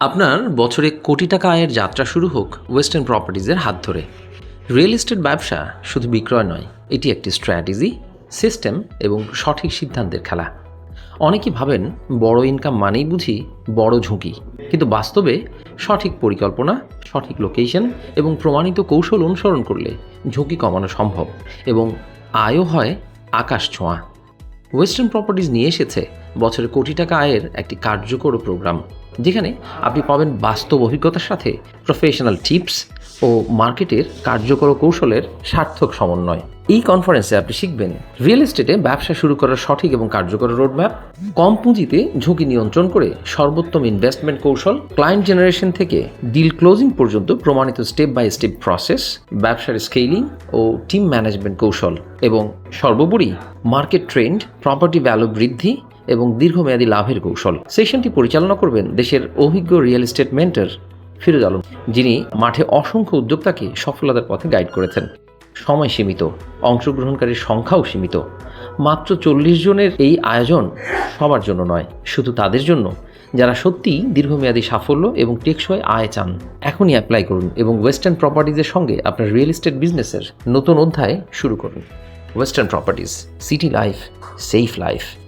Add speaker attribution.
Speaker 1: আপনার বছরে কোটি টাকা আয়ের যাত্রা শুরু হোক ওয়েস্টার্ন প্রপার্টিজের হাত ধরে। রিয়েল এস্টেট ব্যবসা শুধু বিক্রয় নয়, এটি একটি স্ট্র্যাটেজি সিস্টেম এবং সঠিক সিদ্ধান্তের খেলা। অনেকেই ভাবেন বড় ইনকাম মানেই বুঝি বড় ঝুঁকি। কিন্তু বাস্তবে সঠিক পরিকল্পনা, সঠিক লোকেশন এবং প্রমাণিত কৌশল অনুসরণ করলে ঝুঁকি কমানো সম্ভব এবং আয়ও হয় আকাশ ছোঁয়া। ওয়েস্টার্ন প্রপার্টিজ নিয়ে এসেছে বছরে কোটি টাকা আয়ের একটি কার্যকর প্রোগ্রাম যেখানে আপনি পাবেন বাস্তব অভিজ্ঞতার সাথে প্রফেশনাল টিপস ও মার্কেটের কার্যকর কৌশলের সার্থক সমন্বয়। এই কনফারেন্সে আপনি শিখবেন রিয়েল এস্টেটে ব্যবসা শুরু করার সঠিক এবং কার্যকর রোডম্যাপ কম পুঁজিতে ঝুঁকি নিয়ন্ত্রণ করে সর্বোত্তম ইনভেস্টমেন্ট কৌশল ক্লায়েন্ট জেনারেশন থেকে ডিল ক্লোজিং পর্যন্ত প্রমাণিত স্টেপ বাই স্টেপ প্রসেস ব্যবসার স্কেলিং ও টিম ম্যানেজমেন্ট কৌশল এবং সর্বোপরি মার্কেট ট্রেন্ড প্রপার্টি ভ্যালু বৃদ্ধি এবং দীর্ঘমেয়াদী লাভের কৌশল। সেশনটি পরিচালনা করবেন দেশের অভিজ্ঞ real estate mentor Firoz Alam, যিনি মাঠে অসংখ্য উদ্যোক্তাকে সফলতার পথে গাইড করেছেন। সময় সীমিত অংশগ্রহণকারীর সংখ্যাও সীমিত। মাত্র চল্লিশ জনের এই আয়োজন সবার জন্য নয়, শুধু তাদের জন্য, যারা সত্যিই দীর্ঘমেয়াদী সাফল্য এবং টেকসই আয় চান। এখনই অ্যাপ্লাই করুন এবং ওয়েস্টার্ন প্রপার্টিজের সঙ্গে আপনার রিয়েল এস্টেট বিজনেসের নতুন অধ্যায় শুরু করুন। Western properties city life safe life